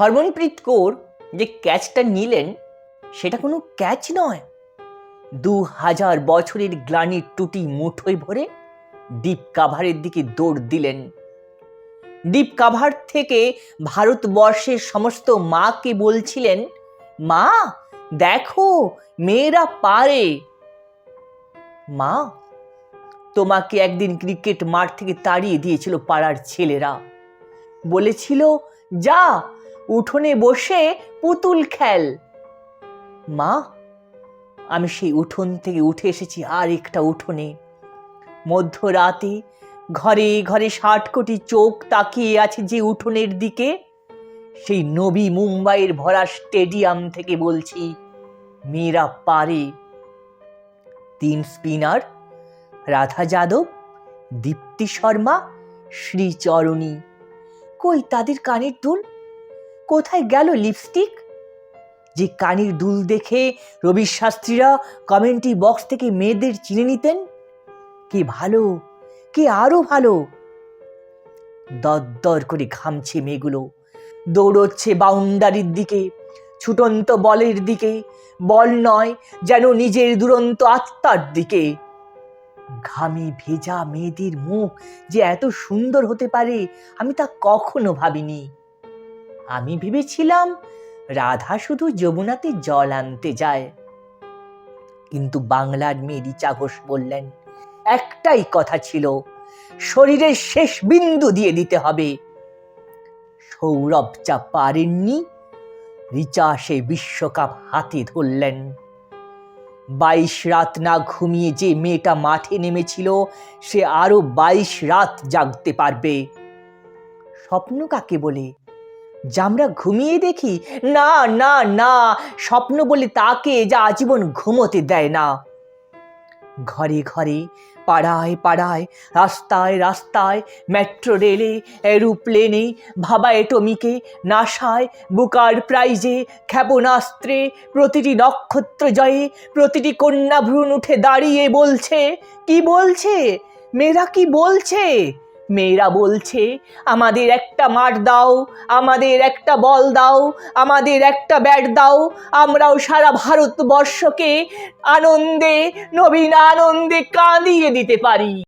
হরমনপ্রীত কৌর যে ক্যাচটা নিলেন, সেটা কোনো ক্যাচ নয়। দু হাজার বছরের গ্লানির টুটি মুঠোয় ভরে ডিপ কাভারের দিকে দৌড় দিলেন। ডিপ কাভার থেকে ভারতবর্ষের সমস্ত মাকে বলছিলেন, মা, দেখো, মেয়েরা পারে। মা, তোমাকে একদিন ক্রিকেট মাঠ থেকে তাড়িয়ে দিয়েছিল পাড়ার ছেলেরা। বলেছিল, যা উঠোনে বসে পুতুল খেল। মা, আমি সেই উঠোন থেকে উঠে এসেছি আর একটা উঠোনে। মধ্যরাতে ঘরে ঘরে ষাট কোটি চোখ তাকিয়ে আছে যে উঠোনের দিকে। সেই নবী মুম্বাইয়ের ভরা স্টেডিয়াম থেকে বলছি, মেয়েরা পারে। তিন স্পিনার, রাধা যাদব, দীপ্তি শর্মা, শ্রীচরণী। কই তাদের কানের দুল? কোথায় গেল লিপস্টিক যে কানির দুল দেখে রবি শাস্ত্রীরা কমেন্ট্রি বক্স থেকে মেয়েদের চিনে নিতেন? কে ভালো? কে আরও ভালো? দরদর করে ঘামছে মেয়েগুলো। দৌড়চ্ছে বাউন্ডারির দিকে, ছুটন্ত বলের দিকে। বল নয় যেন নিজের দুরন্ত আত্মার দিকে। ঘামে ভেজা মেয়েদের মুখ যে এত সুন্দর হতে পারে আমি তা কখনো ভাবিনি। আমি ভেবেছিলাম রাধা শুধু যমুনাতে জল আনতে যায়। কিন্তু বাংলার মেরি চাঘোষ বললেন, একটাই কথা ছিল, শরীরের শেষ বিন্দু দিয়ে দিতে হবে। সৌরভ যা পারেননি, রিচা সে বিশ্বকাপ হাতে ধরলেন। বাইশ রাত না ঘুমিয়ে যে মেয়েটা মাঠে নেমেছিল, সে আরও বাইশ রাত জাগতে পারবে। স্বপ্ন কাকে বলে? আমরা ঘুমিয়ে দেখি, না না না, স্বপ্ন বলে তাকে যা আজীবন ঘুমোতে দেয় না। ঘরে ঘরে, পাড়ায় পাড়ায়, রাস্তায় রাস্তায়, মেট্রো রেলে, এরোপ্লেনে ভাবা এটমিকে নাসায়, বুকার প্রাইজে, ক্ষেপণাস্ত্রে, প্রতিটি নক্ষত্র জয়ে, প্রতিটি কন্যা ভ্রূণ উঠে দাঁড়িয়ে বলছে, কি বলছে? মেয়েরা কি বলছে? মেয়েরা বলছে, আমাদের একটা মাঠ দাও, আমাদের একটা বল দাও, আমাদের একটা ব্যাট দাও। আমরাও সারা ভারতবর্ষকে আনন্দে, নবীন আনন্দে কাঁদিয়ে দিতে পারি।